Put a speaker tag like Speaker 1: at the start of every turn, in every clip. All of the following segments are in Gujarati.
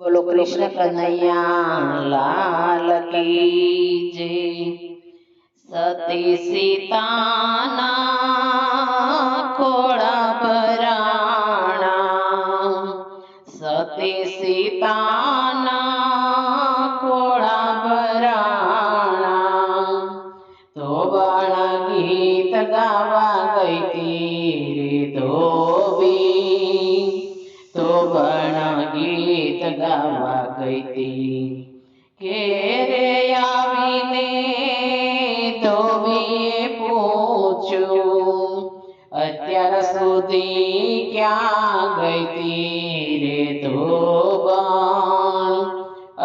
Speaker 1: બોલો કૃષ્ણ કનૈયા લાલ કી જય. સતી સીતાના ખોળા ભરાણા. સતી સીતાના ગાવા ગઈ તી ઘેરે આવીને ધોબીએ પૂછ્યું અત્યાર સુધી ક્યાં ગઈ હતી રે ધોબણ?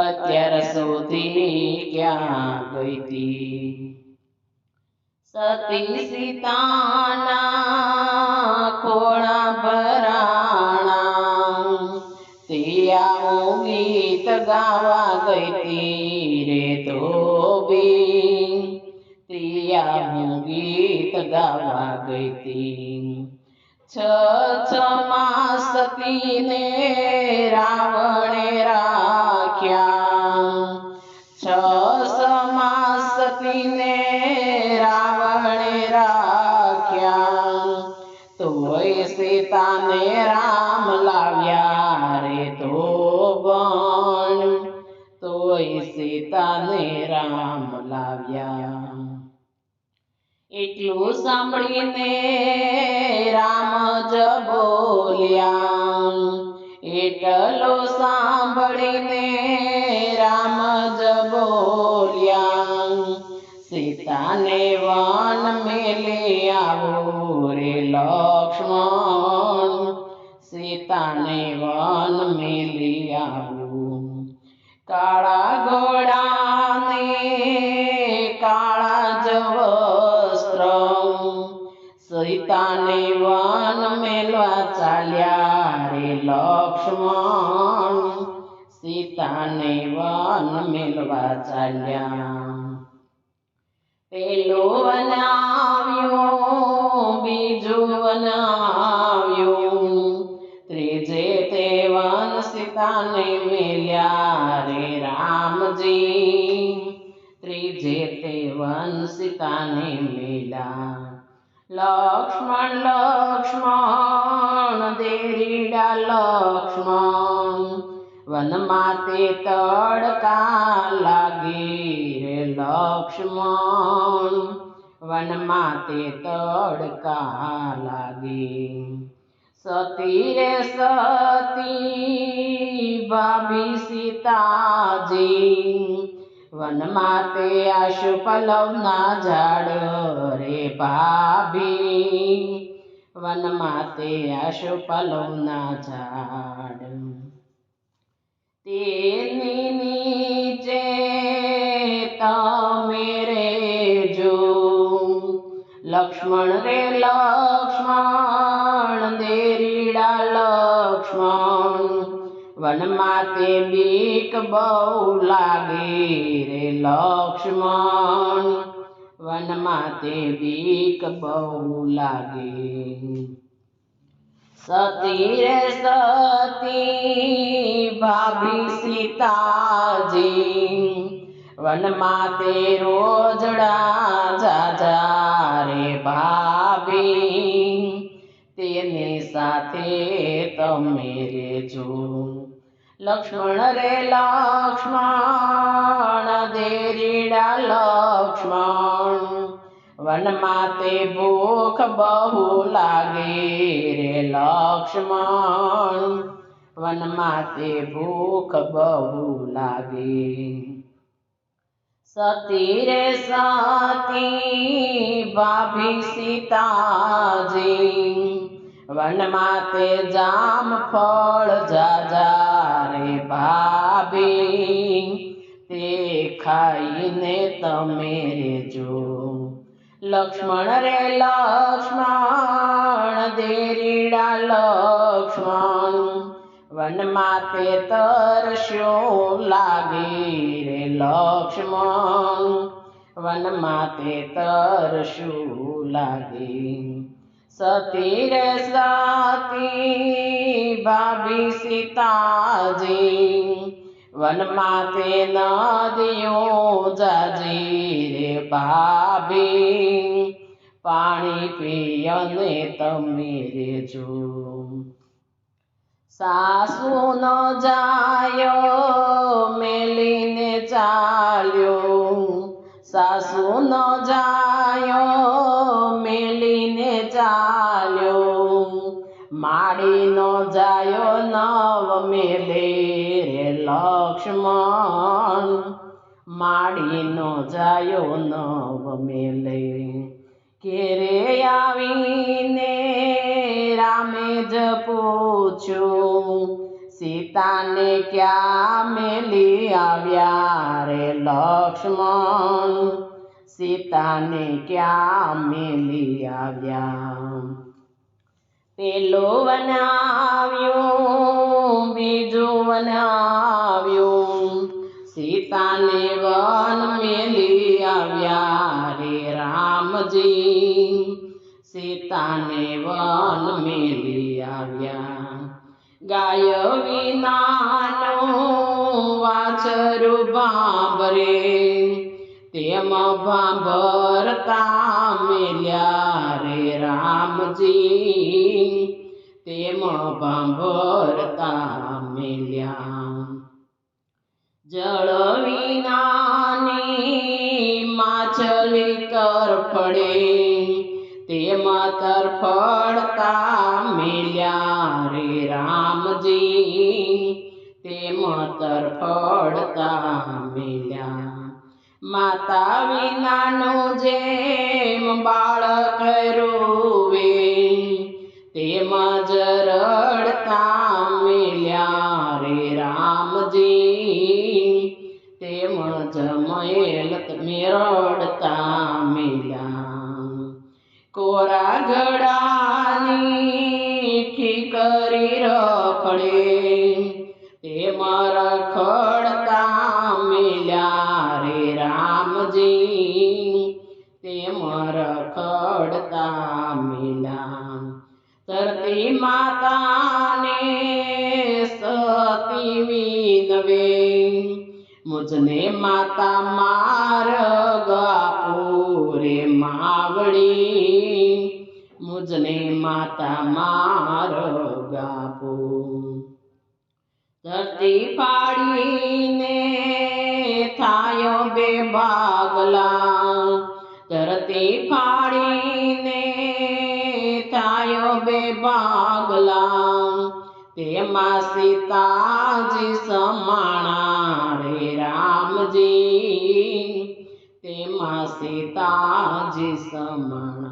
Speaker 1: અત્યાર સુધી ક્યાં ગઈ હતી સતી સીતાના ખોળા ગીત ગાવા ગઈ રે ધોબી પ્રિયા હું ગીત ગાવા ગઈ છ છ માસ સતીને રાવણે રાખ્યા. છ માસ સતીને રાવણે રાખ્યા. તોય સીતાને રામ તોય સીતાને રામ લાવ્યા. એટલું સાંભળીને રામ જ બોલ્યા. એટલો સાંભળીને કાળા ઘોડાને કાળા જ વસ્ત્ર સીતાને વન મેલવા ચાલ્યા રે લક્ષ્મણ. સીતાને વન મેલવા ચાલ્યા. પેલો વનાવ્યું બીજું વનાવ્યું ત્રીજે તે વન સીતાને રામજી ત્રીજે તે સીતાને મેલ્યા લક્ષ્મણ લક્ષ્મણ દેરીડા લક્ષ્મણ વનમાં તે તડકા લાગી રે લક્ષ્મણ. વનમાં તે તડકા લાગી સતી રે સતી ભાભી સીતાજી, વનમાં તે આશુ પલવના ઝાડ રે ભાભી, વનમાં તે આશુ પલવના ઝાડ. તેની નીચે તમે લક્ષ્મણ રે લક્ષ્મણ દેરીડા લક્ષ્મણ. વનમાં તે બીક બહુ લાગે રે લક્ષ્મણ. વનમાં તે બીક બહુ લાગે. સતી રે સતી, ભાભી સીતાજી. વનમાં તે રોજડા જાજા રે ભાભી. તેની સાથે તમે રેજો. લક્ષ્મણ રે લક્ષ્મણ, દેરીડા લક્ષ્મણ. વનમાં તે ભૂખ બહુ લાગે રે લક્ષ્મણ. વનમાં તે ભૂખ બહુ લાગે. સતી રે સતી ભાભી સીતાજી વનમાં તે જામ ફળ જાજા રે ભાભી તે ખાઈને તમે રેજો લક્ષ્મણ રે લક્ષ્મણ દેરીડા લક્ષ્મણ વનમાં તે તરસ્યો લાગી રે લક્ષ્મણ. વનમાં તે તરસ્યું લાગે. સતી રે સતી ભાભી સીતાજી. વનમાં તે નદીઓ જાજી રે ભાભી. પાણી પીયને તમે રેજો. સાસુ ન જાયો, મેલીને ચાલ્યો. સાસુ ન જાયો, મેલીને ચાલ્યો. માડી ન જાયો, નવ મેલે રે લક્ષ્મણ. માડી ન જાયો, નવ મેલે કેરે આવીને રામે જ પૂછ્યું સીતાને ક્યાં મેલી આવ્યા રે લક્ષ્મણ? સીતાને ક્યાં મેલી આવ્યા? પેલો વનાવ્યું બીજું વનાવ્યું સીતાને વન મેલી આવ્યા રે રામજી. સીતાને વન મેલી આવ્યા. ગાય વિનાનો વાછરું બાબરે તેમ ભાંભરતા મેલ્યા રે રામજી. તેમ ભાંભરતા મેલ્યા. જળ વિનાની માછલી તરફડે. તેમાં તરફડતા મેલ્યા રે રામજી. તેમાં તરફડતા મેલ્યા. માતા વિનાનું જેમ બાળક રોવે કોરા ગળાની ઠીકરી રખડે. તેમાં રખડતા મિલ્યા રે રામજી. તેમાં રખડતા મેલ્યા. ધરતી માતાને સતી વિનવે. મુજને માતા માર આપો રે માવડી. મુજને માતા મારો ગાપો. ધરતી પાડીને થાયો બે ભાગલા ધરતી પાડીને થાયો બે ભાગલા તેમાં સીતાજી સમાણા રે રામજી. તેમાં સીતાજી સમાણા